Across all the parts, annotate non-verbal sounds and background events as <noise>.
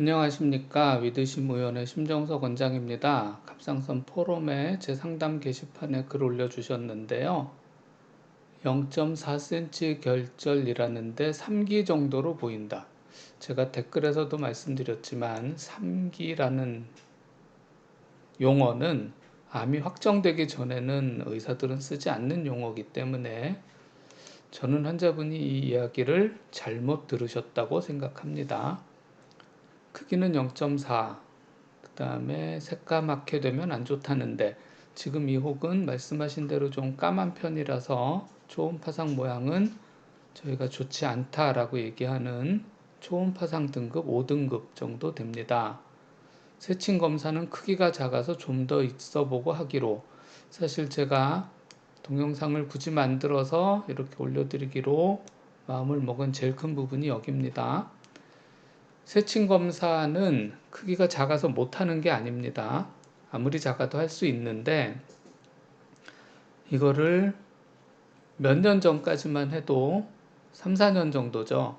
안녕하십니까 위드심 의원의 심정석 원장입니다. 갑상선 포럼에 제 상담 게시판에 글 올려주셨는데요. 0.4cm 결절이라는데 3기 정도로 보인다. 제가 댓글에서도 말씀드렸지만 3기라는 용어는 암이 확정되기 전에는 의사들은 쓰지 않는 용어이기 때문에 저는 환자분이 이 이야기를 잘못 들으셨다고 생각합니다. 크기는 0.4. 그 다음에 새까맣게 되면 안 좋다는데 지금 이 혹은 말씀하신 대로 좀 까만 편이라서 초음 파상 모양은 저희가 좋지 않다라고 얘기하는 초음 파상 등급 5등급 정도 됩니다. 세친 검사는 크기가 작아서 좀 더 있어 보고 하기로 사실 제가 동영상을 굳이 만들어서 이렇게 올려드리기로 마음을 먹은 제일 큰 부분이 여기입니다. 세친 검사는 크기가 작아서 못하는 게 아닙니다. 아무리 작아도 할 수 있는데 이거를 몇 년 전까지만 해도 3, 4년 정도죠.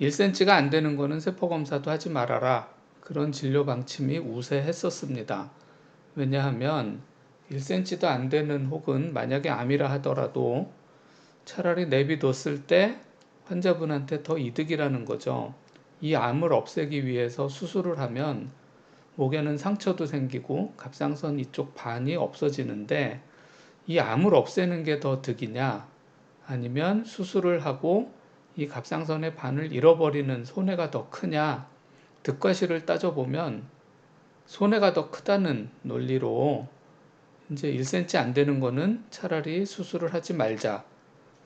1cm가 안 되는 거는 세포 검사도 하지 말아라. 그런 진료 방침이 우세했었습니다. 왜냐하면 1cm도 안 되는 혹은 만약에 암이라 하더라도 차라리 내비뒀을 때 환자분한테 더 이득이라는 거죠. 이 암을 없애기 위해서 수술을 하면 목에는 상처도 생기고 갑상선 이쪽 반이 없어지는데 이 암을 없애는 게 더 득이냐 아니면 수술을 하고 이 갑상선의 반을 잃어버리는 손해가 더 크냐 득과 실을 따져보면 손해가 더 크다는 논리로 이제 1cm 안 되는 거는 차라리 수술을 하지 말자.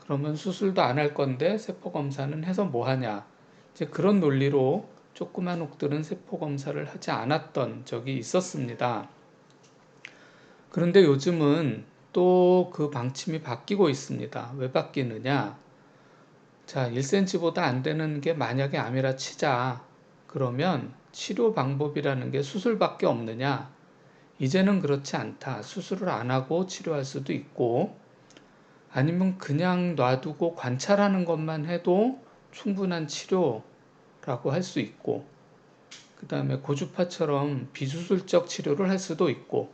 그러면 수술도 안 할 건데 세포 검사는 해서 뭐 하냐. 이제 그런 논리로 조그만 옥들은 세포 검사를 하지 않았던 적이 있었습니다. 그런데 요즘은 또 그 방침이 바뀌고 있습니다. 왜 바뀌느냐? 자, 1cm보다 안 되는 게 만약에 암이라 치자. 그러면 치료 방법이라는 게 수술밖에 없느냐? 이제는 그렇지 않다. 수술을 안 하고 치료할 수도 있고, 아니면 그냥 놔두고 관찰하는 것만 해도 충분한 치료라고 할 수 있고, 그 다음에 고주파처럼 비수술적 치료를 할 수도 있고,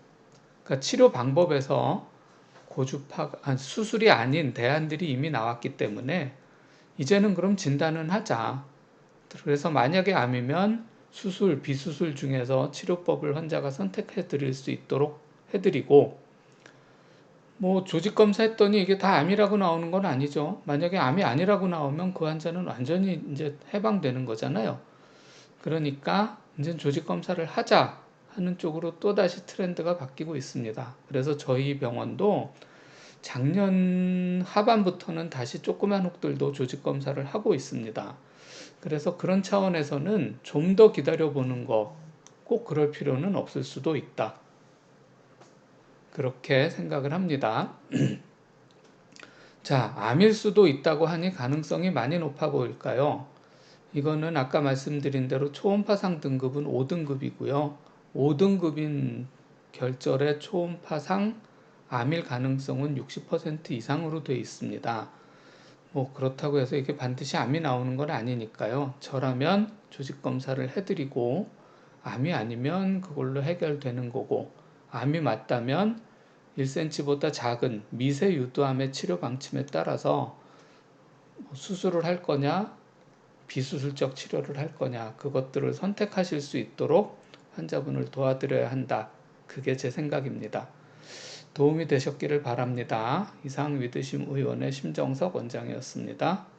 그러니까 치료 방법에서 고주파, 아, 수술이 아닌 대안들이 이미 나왔기 때문에 이제는 그럼 진단은 하자. 그래서 만약에 암이면 수술, 비수술 중에서 치료법을 환자가 선택해 드릴 수 있도록 해드리고, 뭐 조직 검사했더니 이게 다 암이라고 나오는 건 아니죠. 만약에 암이 아니라고 나오면 그 환자는 완전히 이제 해방되는 거잖아요. 그러니까 이제 조직 검사를 하자 하는 쪽으로 또 다시 트렌드가 바뀌고 있습니다. 그래서 저희 병원도 작년 하반부터는 다시 조그만 혹들도 조직 검사를 하고 있습니다. 그래서 그런 차원에서는 좀 더 기다려 보는 거 꼭 그럴 필요는 없을 수도 있다. 그렇게 생각을 합니다. <clears throat> 자, 암일 수도 있다고 하니 가능성이 많이 높아 보일까요? 이거는 아까 말씀드린 대로 초음파상 등급은 5등급이고요. 5등급인 결절의 초음파상 암일 가능성은 60% 이상으로 되어 있습니다. 뭐 그렇다고 해서 이게 반드시 암이 나오는 건 아니니까요. 저라면 조직 검사를 해드리고 암이 아니면 그걸로 해결되는 거고 암이 맞다면 1cm보다 작은 미세 유두암의 치료 방침에 따라서 뭐 수술을 할 거냐, 비수술적 치료를 할 거냐, 그것들을 선택하실 수 있도록 환자분을 도와드려야 한다. 그게 제 생각입니다. 도움이 되셨기를 바랍니다. 이상 위드심 의원의 심정석 원장이었습니다.